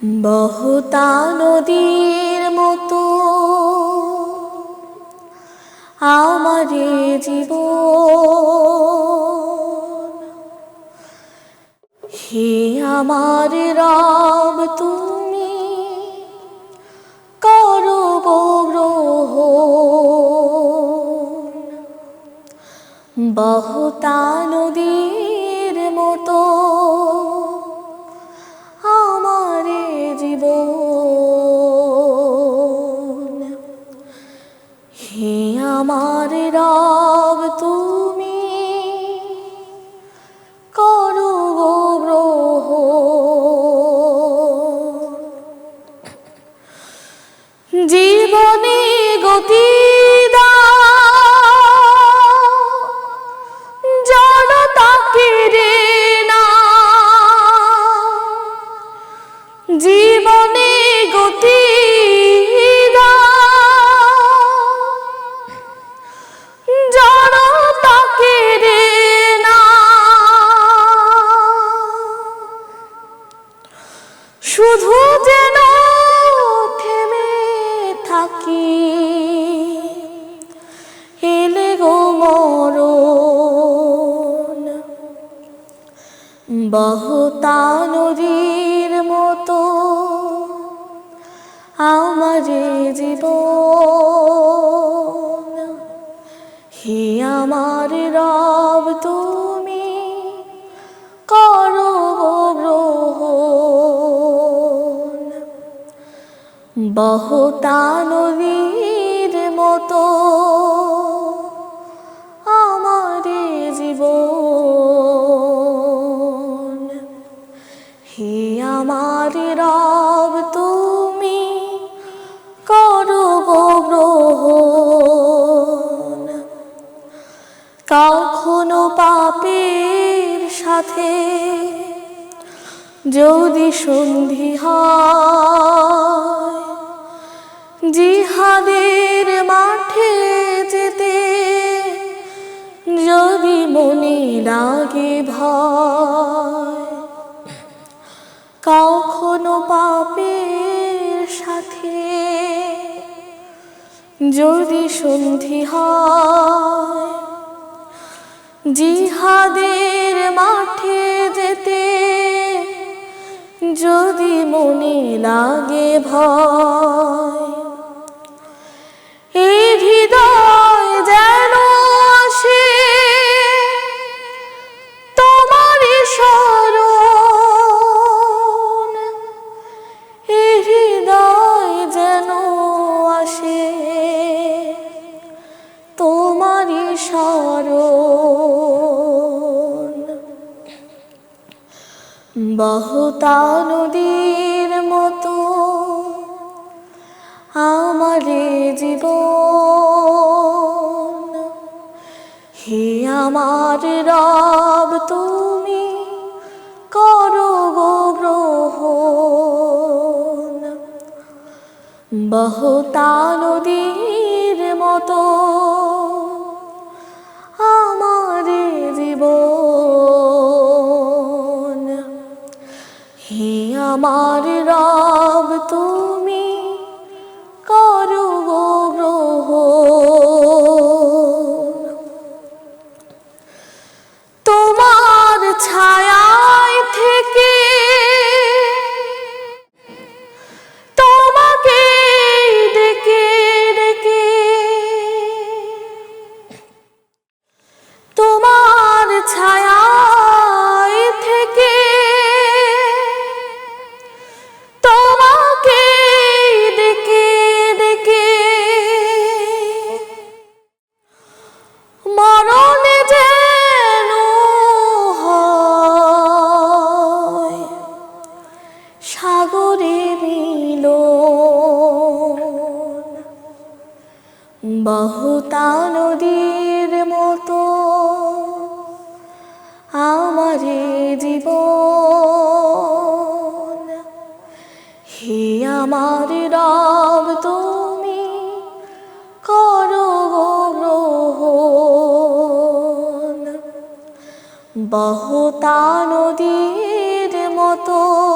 বহুতা নদীর মতো। আমার জীব হে আমার রব তুমি করো গো গ্রহণ বহুতা নদীর জীবনে গতি শুধু যেন থেমে থাকি। এলে গো মরণ। বহুতা নদীর আমার জীবন। হে আমার রব তুমি করো গ্রহ বহুতা নদীর সাথে যদি সন্ধি হয়, জিহাদের মাঠে যেতে যদি মনে লাগে ভয়, কখনো পাপের সাথে যদি সন্ধি হয় জিহাদের মাঠে যেতে যদি মনে লাগে ভয়। এই হৃদয় বহুতা নদীর মতো আমার জীবন। হে আমার রব, তুমি করো গো গ্রহণ। নদীর মতো আমার জীবন। হে আমার রব তুমি বহুতা নদীর মতো আমার জীবন। হে আমার রব তুমি করো গ্রহণ। বহুতা নদীর মতো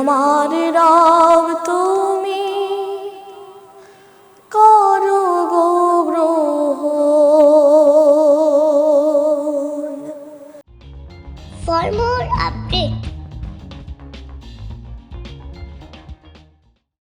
আমার রাম